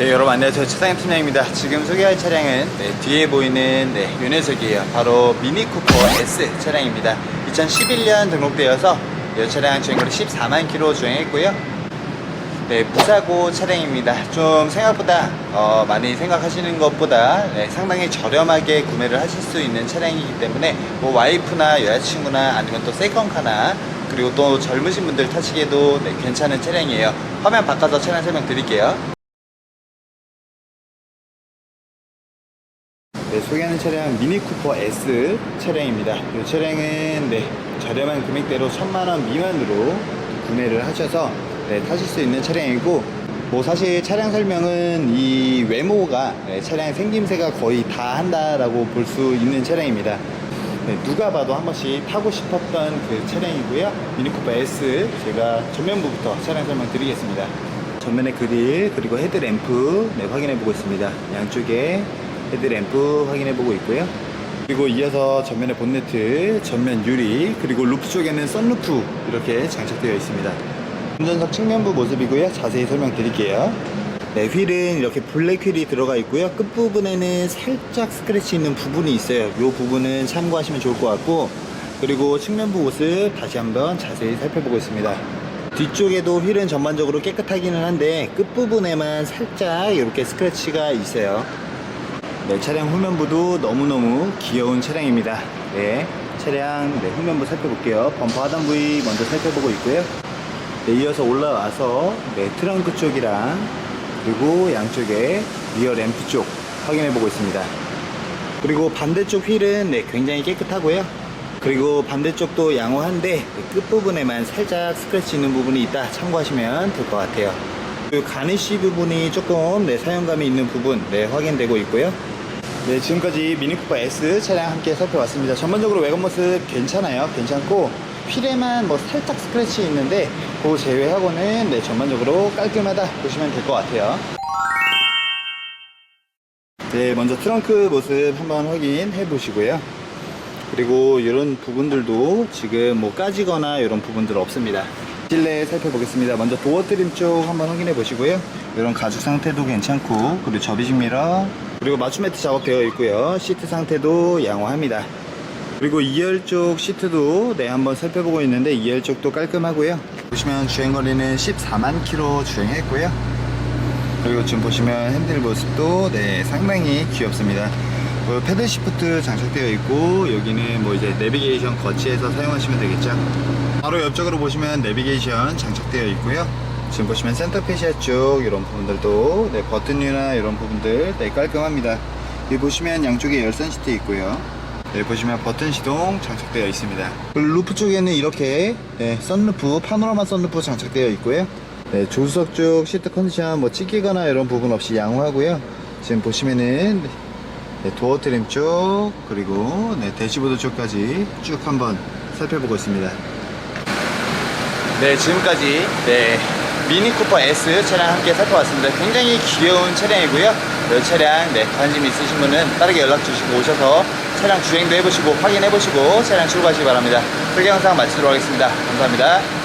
네, 여러분 안녕하세요. 차장님 팀장입니다. 지금 소개할 차량은 네, 뒤에 보이는 네, 요 녀석이에요. 바로 미니 쿠퍼 S 차량입니다. 2011년 등록되어서 이 차량 주행거리 14만 킬로 주행했고요. 네, 무사고 차량입니다. 좀 생각보다 어, 많이 생각하시는 것보다 네, 상당히 저렴하게 구매를 하실 수 있는 차량이기 때문에 뭐 와이프나 여자친구나 아니면 또 세컨카나 그리고 또 젊으신 분들 타시기에도 네, 괜찮은 차량이에요. 화면 바꿔서 차량 설명 드릴게요. 네, 소개하는 차량 미니 쿠퍼 S 차량입니다. 이 차량은 네, 저렴한 금액대로 천만 원 미만으로 구매를 하셔서 네, 타실 수 있는 차량이고 뭐 사실 차량 설명은 이 외모가 네, 차량 생김새가 거의 다 한다라고 볼 수 있는 차량입니다. 네, 누가 봐도 한 번씩 타고 싶었던 그 차량이고요. 미니쿠퍼 S 제가 전면부부터 차량 설명 드리겠습니다. 전면의 그릴 그리고 헤드램프 네, 확인해 보고 있습니다. 양쪽에 헤드 램프 확인해 보고 있고요. 그리고 이어서 전면의 본네트, 전면 유리, 그리고 루프 쪽에는 썬루프 이렇게 장착되어 있습니다. 운전석 측면부 모습이고요. 자세히 설명드릴게요. 네, 휠은 이렇게 블랙 휠이 들어가 있고요. 끝부분에는 살짝 스크래치 있는 부분이 있어요. 이 부분은 참고하시면 좋을 것 같고 그리고 측면부 모습 다시 한번 자세히 살펴보고 있습니다. 뒤쪽에도 휠은 전반적으로 깨끗하기는 한데 끝부분에만 살짝 이렇게 스크래치가 있어요. 네, 차량 후면부도 너무너무 귀여운 차량입니다. 네, 차량 네, 후면부 살펴볼게요. 범퍼 하단 부위 먼저 살펴보고 있고요. 네, 이어서 올라와서 네, 트렁크 쪽이랑 그리고 양쪽에 리어 램프 쪽 확인해 보고 있습니다. 그리고 반대쪽 휠은 네, 굉장히 깨끗하고요. 그리고 반대쪽도 양호한데 네, 끝부분에만 살짝 스크래치 있는 부분이 있다 참고하시면 될 것 같아요. 그리고 가니쉬 부분이 조금 네, 사용감이 있는 부분 네, 확인되고 있고요. 네, 지금까지 미니쿠퍼 S 차량 함께 살펴봤습니다. 전반적으로 외관 모습 괜찮아요. 괜찮고 휠에만 뭐 살짝 스크래치 있는데 그거 제외하고는 네, 전반적으로 깔끔하다 보시면 될 것 같아요. 네, 먼저 트렁크 모습 한번 확인해 보시고요. 그리고 이런 부분들도 지금 뭐 까지거나 이런 부분들 없습니다. 실내 살펴보겠습니다. 먼저 도어 트림 쪽 한번 확인해 보시고요. 이런 가죽 상태도 괜찮고 그리고 접이식 미러 그리고 맞춤 매트 작업되어 있고요. 시트 상태도 양호합니다. 그리고 2열 쪽 시트도 네 한번 살펴보고 있는데 2열 쪽도 깔끔하고요. 보시면 주행 거리는 14만 킬로 주행했고요. 그리고 지금 보시면 핸들 모습도 네 상당히 귀엽습니다. 그 패들 시프트 장착되어 있고 여기는 뭐 이제 내비게이션 거치해서 사용하시면 되겠죠. 바로 옆쪽으로 보시면 내비게이션 장착되어 있고요. 지금 보시면 센터 페시아 쪽 이런 부분들도 네, 버튼이나 이런 부분들 네, 깔끔합니다. 여기 보시면 양쪽에 열선 시트 있고요. 네, 보시면 버튼 시동 장착되어 있습니다. 루프 쪽에는 이렇게 네, 썬루프, 파노라마 썬루프 장착되어 있고요. 네, 조수석 쪽 시트 컨디션 뭐 찢기거나 이런 부분 없이 양호하고요. 지금 보시면은 네, 도어 트림 쪽 그리고 네, 대시보드 쪽까지 쭉 한번 살펴보고 있습니다. 네, 지금까지 네, 미니 쿠퍼 S 차량 함께 살펴봤습니다. 굉장히 귀여운 차량이고요. 이 차량 네, 관심 있으신 분은 빠르게 연락 주시고 오셔서 차량 주행도 해보시고 확인해보시고 차량 출고하시기 바랍니다. 설계 영상 마치도록 하겠습니다. 감사합니다.